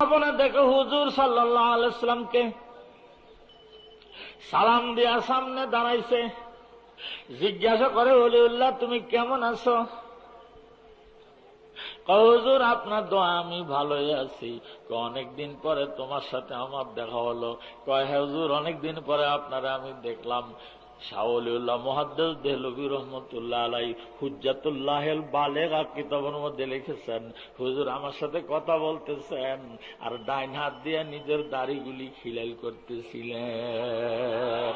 ভবনে দেখে হুজুর সাল্লাহ আলাইসলামকে সালাম দিয়া সামনে দাঁড়াইছে। জিজ্ঞাসা করে অলিউল্লাহ তুমি কেমন আছো? হুজুর, আপনার দোয়া আমি ভালোই আছি। অনেকদিন পরে তোমার সাথে আমার দেখা হলো। কয় হ্যাঁ হুজুর, অনেকদিন পরে আপনারা আমি দেখলাম। শাহলিউল্লাহ মহাদ্দেস দেহলবী রহমতুল্লাহ আলাই হুজ্জাতুল্লাহ বালেগা কিতাবের মধ্যে লিখেছেন, হুজুর আমার সাথে কথা বলতেছেন আর ডাইন হাত দিয়ে নিজের দাড়িগুলি খিলাইল করতেছিলেন।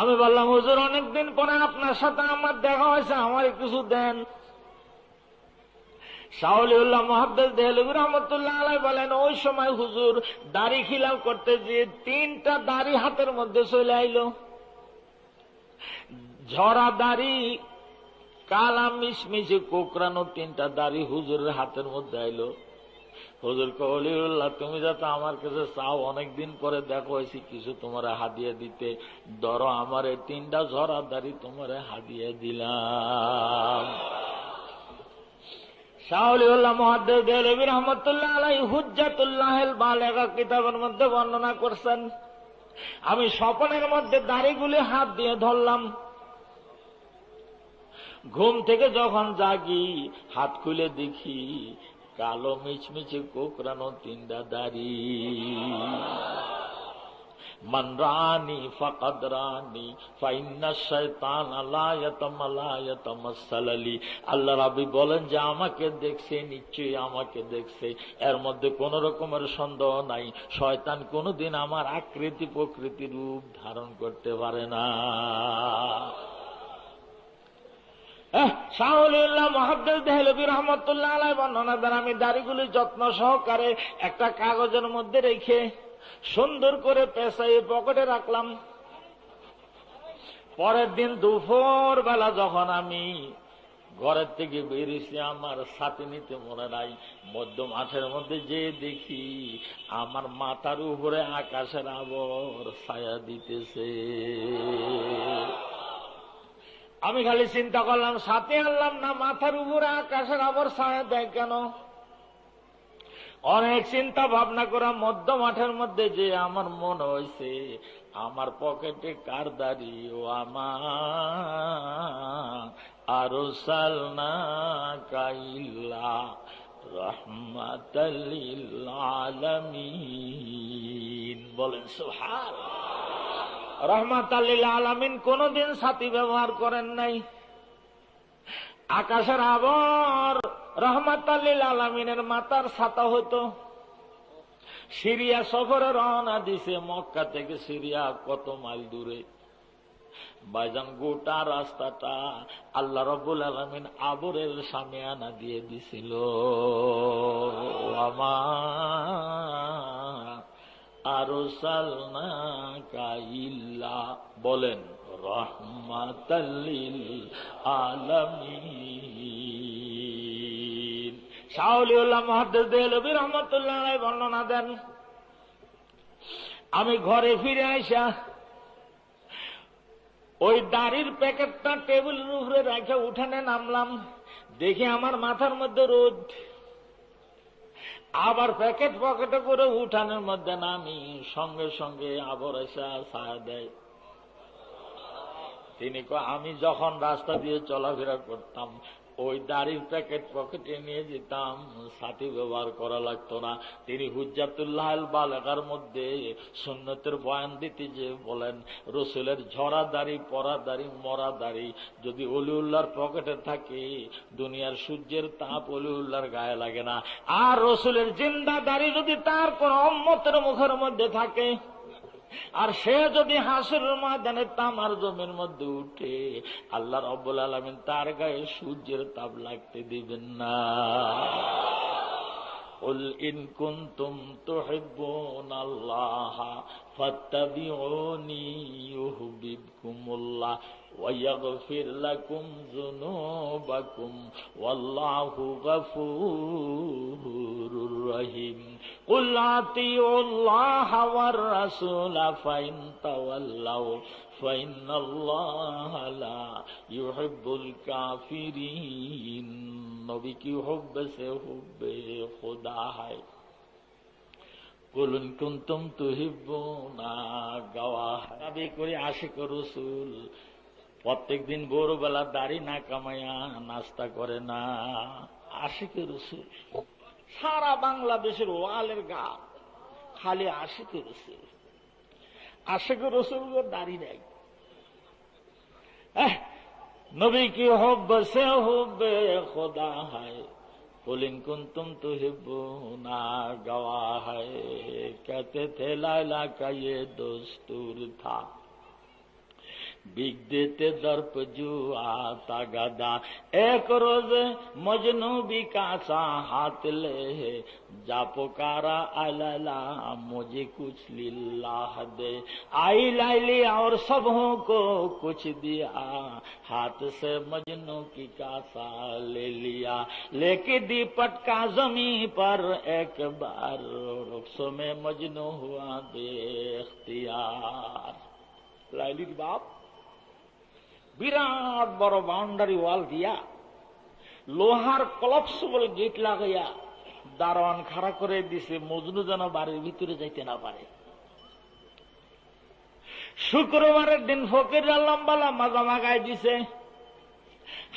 আমি বললাম, হুজুর অনেকদিন পরে আপনার সাথে আমার দেখা হয়েছে আমার কিছু দেন। শাহলিউল্লাহ মহাদ্দেস দেহলবী রহমতুল্লাহ আলাই বলেন, ওই সময় হুজুর দাড়ি খিলাল করতে গিয়ে তিনটা দাড়ি হাতের মধ্যে চলে আইলো। ঝরা দাড়ি, কালা মিশমিশে কোকরানো তিনটা দাড়ি হুজুরের হাতের মধ্যে আইলো। হুজুর কলিউল্লাহ তুমি যাতে আমার কাছে চাও, অনেকদিন পরে দেখো, হয়েছি কিছু তোমার হাদিয়ে দিতে। ধরো, আমার তিনটা ঝরা দাড়ি তোমার হাদিয়ে দিলাম। শাহলিউল্লাহ রহমতুল্লাহ আলাই হুজ্জাতুল্লাহ বালেগা কিতাবের মধ্যে বর্ণনা করছেন। আমি স্বপনের মধ্যে দাড়িগুলি হাত দিয়ে ধরলাম। ঘুম থেকে যখন জাগি, হাত খুলে দেখি, কালো মিচমিচে কোকরানো তিনটা দাড়ি। বলেন যে, আমাকে দেখছে, নিশ্চয়ই আমাকে দেখছে। এর মধ্যে কোন রকমের সন্দেহ নাই। শয়তান কোনদিন আমার আকৃতি প্রকৃতি রূপ ধারণ করতে পারে না। আমি দাড়িগুলি যত্ন সহকারে একটা কাগজের মধ্যে রেখে সুন্দর করে পেশাই পকেটে রাখলাম। পরের দিন দুপুর বেলা যখন আমি ঘরের থেকে বেরিয়েছি, আমার সাথে নিতে মনে নাই। মধ্য মাঠের মধ্যে যে দেখি আমার মাথার উপরে আকাশের আবর ছায়া দিতেছে। আমি খালি চিন্তা করলাম, সাথে আনলাম না, মাথার উপরে আকাশের আবর ছায়া দেয় কেন? অনেক চিন্তা ভাবনা করা মধ্য মাঠের মধ্যে যে আমার মনে হয়েছে, আমার পকেটে কার দাড়ি, ও আমার আরও সালনা কাইল্লা রহমাতাল্লিল আলামিন। বলেন সুহার রহমাত আলমিন কোনদিন সাথী ব্যবহার করেন নাই। আকাশের আবর রহমাত আলমিনের মাতার ছাতা হতো সিরিয়া সফরে রওনা দিছে, মক্কা থেকে সিরিয়া কত মাইল দূরে। বাইজান গোটা রাস্তাটা আল্লাহ রবুল আলমিন আবরের সামনে আনা দিয়ে দিছিল। আরও সালনা কাইল্লা বলেন রহমাতাল্লিল আলামিন। শাহলিউল্লাহ মহাদ্দেস দেহলবী রহমতুল্লাহ বর্ণনা দেন। আমি ঘরে ফিরে আইসা ওই দাড়ির প্যাকেটটা টেবিলের উপরে রেখে উঠানে নামলাম। দেখি আমার মাথার মধ্যে রোদ। আবার প্যাকেট পকেটে করে উঠানের মধ্যে নামি, সঙ্গে সঙ্গে আবার এসে ছায়া দেয়। তিনি আমি যখন রাস্তা দিয়ে চলাফেরা করতাম ওই দাড়ির প্যাকেট পকেটে নিয়ে যেতাম। সাথী ব্যবহার করা লাগতো না। তিনি হুজ্জাতুল্লাহ বালেকার মধ্যে সুন্নতের বয়ান দিতে যে বলেন, রসুলের ঝরা দাড়ি, পরা দাড়ি, মরা দাড়ি যদি অলিউল্লাহর পকেটে থাকে, দুনিয়ার সূর্যের তাপ অলিউল্লাহর গায়ে লাগে না। আর রসুলের জিন্দা দাড়ি যদি তার কোন অম্মতের মুখের মধ্যে থাকে আর সে যদি হাসির ময়দানে তামার জমির মধ্যে উঠে আল্লাহ রব্বুল আলমিন তার গায়ে সূর্যের তাপ লাগতে দিবেন না قل إن كنتم تحبون الله فاتبعوني يحببكم الله ويغفر لكم ذنوبكم والله غفور رحيم قل أطيعوا الله والرسول فإن تولوا فإن الله لا يحب الكافرين নবী কি হুব্বে সে হুব্বে খুদা হয় কুলুন কুন্তুম তুহিব্বুনা গাওয়া দাবি করে আশিক রসুল প্রত্যেক দিন ভোরবেলা দাড়ি না কামাইয়া নাস্তা করে না। আশিকে রসুল সারা বাংলাদেশের ওয়ালের গা। খালি আশিকে রসুল আশিকে রসুল দাড়ি নাই। নবী কি হব সে হব খোদা হায়। বলিন কুন্তুম তু হিব না গাওয়া হায়। কে থে লাইলা কাইয়ে দোস্তুর থাক دیتے درپ جو آتا گدا۔ ایک روز مجنو بھی کاسا ہاتھ لے جا پکارا اللہ مجھے کچھ للہ دے۔ آئی لائلی اور سبوں کو کچھ دیا۔ ہاتھ سے مجنو کی کاسا لے لیا۔ لے کے دی پٹکا زمین پر ایک بار رخص میں مجنو ہوا بے اختیار۔ لائلی باپ বিরাট বড় বাউন্ডারি ওয়াল দিয়া লোহার কলপসবল গেট লাগাইয়া দারোয়ান খাড়া করে দিছে, মজনু যেন বাড়ির ভিতরে যাইতে না পারে। শুক্রবারের দিন ফকির লম্বালা মাজা মাগাই দিছে,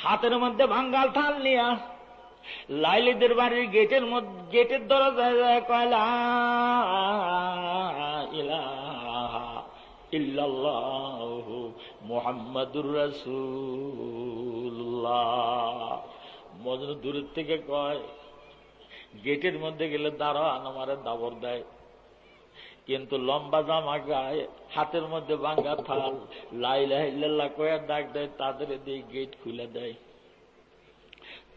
হাতের মধ্যে ভাঙ্গাল থাল নিয়া লাইলিদের বাড়ির গেটের মধ্যে, গেটের দরজায় যায় কয়লা ইল্লাল্লাহ। মুহাম্মাদুর রাসূলুল্লাহ। মজনু দূরের থেকে কয়, গেটের মধ্যে গেলে দাঁড়ান আমারে দাবর দেয়। কিন্তু লম্বা জামা গায়ে, হাতের মধ্যে ভাঙ্গা থাল লাইলা কয়ার ডাক দেয়, তাদের দিয়ে গেট খুলে দেয়।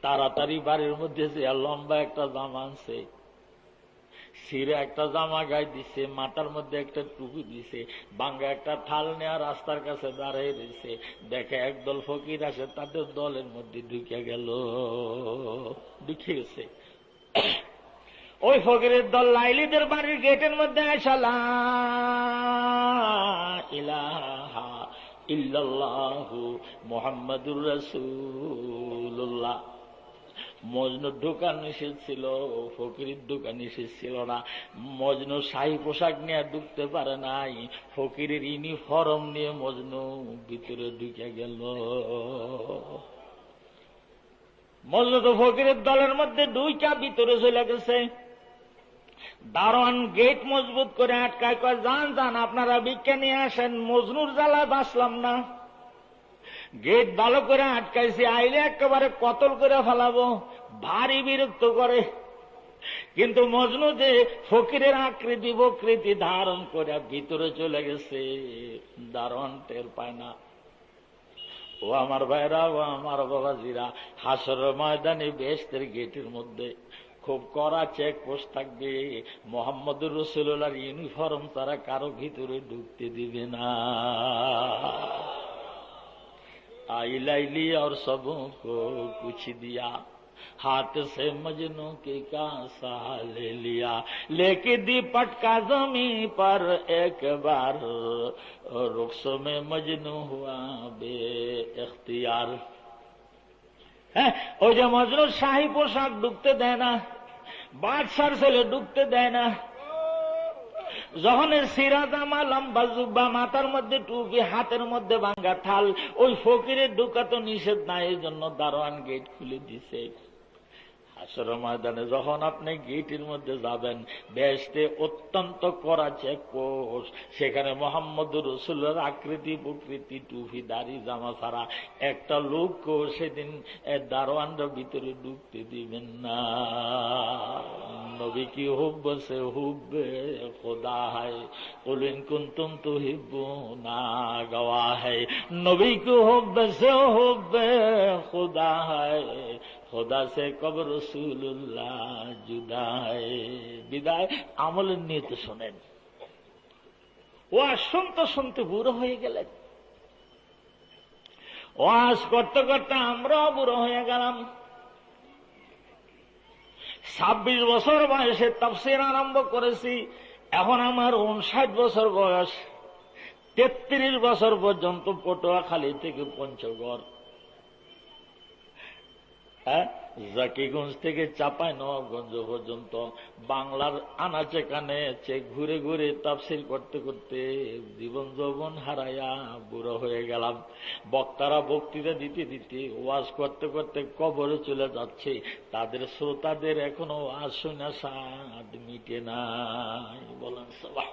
তাড়াতাড়ি বাড়ির মধ্যে যে লম্বা একটা জামা আনছে সিরে একটা জামা গায়ে দিছে, মাথার মধ্যে একটা টুপি দিছে, বাঙ্গা একটা থাল নেওয়া রাস্তার কাছে দাঁড়িয়ে রয়েছে। দেখে একদল ফকির আসে, তাদের দলের মধ্যে ঢুকে গেল। ঢুকে গেছে। ওই ফকিরের দল লাইলিদের বাড়ির গেটের মধ্যে আসালা ইলাহা মোহাম্মদুর রসুল্লাহ মজনুর দোকান নিষেধ ছিল, ফকিরের দোকান নিষেধ ছিল না। মজনু শাহী পোশাক নিয়ে ঢুকতে পারে নাই। ফকিরের ইউনিফর্ম নিয়ে মজনু ভিতরে ঢুকে গেল। মজনু তো ফকিরের দলের মধ্যে দুইটা ভিতরে চলে গেছে। দারোয়ান গেট মজবুত করে আটকায় কয়, যান যান, আপনারা নিয়ে আসেন। মজনুর জ্বালায় বাঁচলাম না। গেট ভালো করে আটকাইছে, আইলে একেবারে কতল করে ফেলাবো, ভারী বিরক্ত করে। কিন্তু মজনু যে ফকিরের আকৃতি বকৃতি ধারণ করে ভিতরে চলে গেছে, দারোয়ান টের পায় না। ও আমার ভাইরা, ও আমার বাবাজিরা হাসর ময়দানে বেস্তের গেটের মধ্যে খুব কড়া চেক পোস্ট থাকবে, মোহাম্মদুর রসুল্লাহর ইউনিফর্ম তারা কারও ভিতরে ঢুকতে দিবে না। آئی لی اور سبوں کو کچھ دیا، ہاتھ سے مجنوں کی کا لے لیا۔ لے کے دیپٹ کا زمین پر ایک بار رخص میں مجنو ہوا بے اختیار۔ ہاں، اور جو مجنو شاہی پوشاک ڈوبتے دینا بات سر سے لے ڈوبتے دینا۔ যখন সিরা জামা লম্বা জুব্বা মাথার মধ্যে টুপি, হাতের মধ্যে ভাঙ্গা থাল, ওই ফকিরের ঢুকা তো নিষেধ নাই এই জন্য দারোয়ান গেট খুলে দিছে। আসর ময়দানে যখন আপনি গেটের মধ্যে যাবেন বেসতে অত্যন্ত করা চেক পোস্ট সেখানে মোহাম্মদ রসুল্লার আকৃতি প্রকৃতি, টুপি, দাড়ি, জামা ছাড়া একটা লোককেও সেদিন দারোয়ানরা ভিতরে ঢুকতে দিবেন না। নবী কি হুব সে হুবে খোদা হয়। বলেন, কুন্তুম তো হিব্বু না গওয়া হয়। নবী কি হুব সে হুবে খোদা হয়। খোদা সে কব রসুল্লাহ জুদায়, বিদায়। আমলের নিয়ত শোনেন। ও শুনতে শুনতে বুড়ো হয়ে গেলেন। ওয়াজ করতে করতে আমরাও বুড়ো হয়ে গেলাম। ছাব্বিশ বছর বয়সে তাফসির আরম্ভ করেছি। এখন আমার উনষাট বছর বয়স। তেত্রিশ বছর পর্যন্ত পটুয়াখালী থেকে পঞ্চগড়। হ্যাঁ? জাকিগঞ্জ থেকে চাপাই নবাবগঞ্জ পর্যন্ত বাংলার আনাচে কানে ঘুরে ঘুরে তাফসির করতে করতে জীবন যৌবন হারাইয়া বুড়ো হয়ে গেলাম। বক্তারা বক্তৃতা দিতে দিতে ওয়াজ করতে করতে কবরে চলে যাচ্ছে। তাদের শ্রোতাদের এখনও ওয়াজ শুনে মিটে নাই। বলেন সবাই